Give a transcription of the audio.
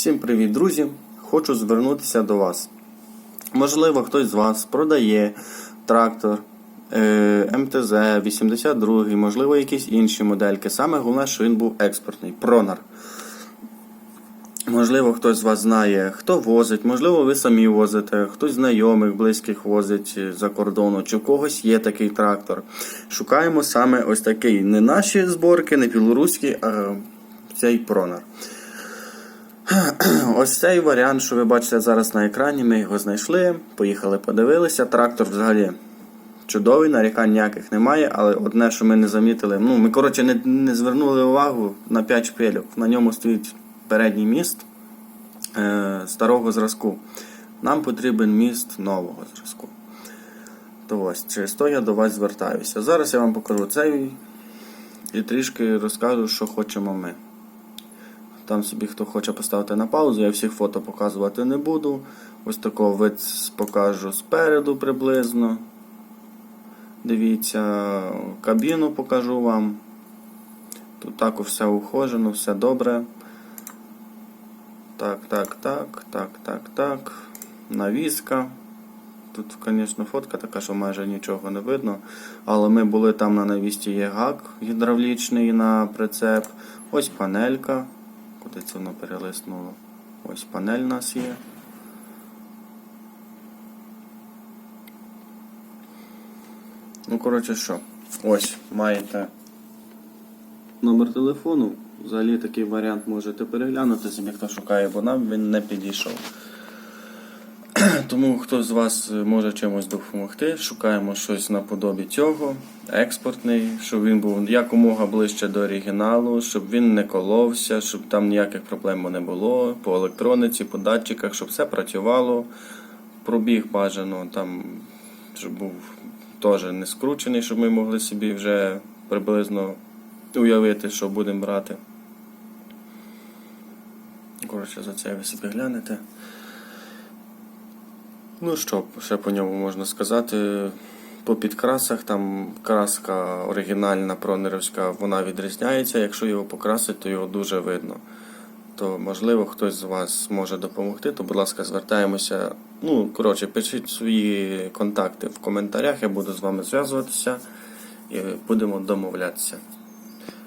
Всім привіт, друзі! Хочу звернутися до вас. Можливо, хтось з вас продає трактор е, МТЗ 82, можливо, якісь інші модельки. Саме головне, що він був експортний. Пронар. Можливо, хтось з вас знає, хто возить, можливо, ви самі возите, хтось знайомих, близьких возить за кордону, чи в когось є такий трактор. Шукаємо саме ось такий. Не наші зборки, не білоруські, а цей пронар. Ось цей варіант, що ви бачите зараз на екрані, ми його знайшли, поїхали, подивилися. Трактор взагалі чудовий, нарікань ніяких немає, але одне, що ми не замітили, ну, ми, коротше, не, не звернули увагу на 5 шпилів. На ньому стоїть передній міст е, старого зразку. Нам потрібен міст нового зразку. То ось, через то я до вас звертаюся. Зараз я вам покажу цей і трішки розкажу, що хочемо ми. Там собі хто хоче поставити на паузу, я всіх фото показувати не буду. Ось такого вид покажу спереду приблизно. Дивіться, кабіну покажу вам. Тут також все ухожено, все добре. Так, так, так, так, так, так. Навіска. Тут, звісно, фотка така, що майже нічого не видно. Але ми були там на навісті є гак гідравлічний на прицеп. Ось панелька. Куди це воно перелиснуло? Ось панель у нас є. Ну, коротше, що? Ось, маєте номер телефону. Взагалі такий варіант можете переглянути, собі хто шукає, бо нам він не підійшов. Тому хто з вас може чимось допомогти, шукаємо щось наподобі цього, експортний, щоб він був якомога ближче до оригіналу, щоб він не коловся, щоб там ніяких проблем не було. По електрониці, по датчиках, щоб все працювало. Пробіг бажано, там, щоб був теж не скручений, щоб ми могли собі вже приблизно уявити, що будемо брати. Коротше, за це ви собі глянете. Ну що, ще по ньому можна сказати. По підкрасах там краска оригінальна пронерівська, вона відрізняється. Якщо його покрасити, то його дуже видно. То можливо хтось з вас може допомогти, то будь ласка, звертаємося. Ну, коротше, пишіть свої контакти в коментарях, я буду з вами зв'язуватися і будемо домовлятися.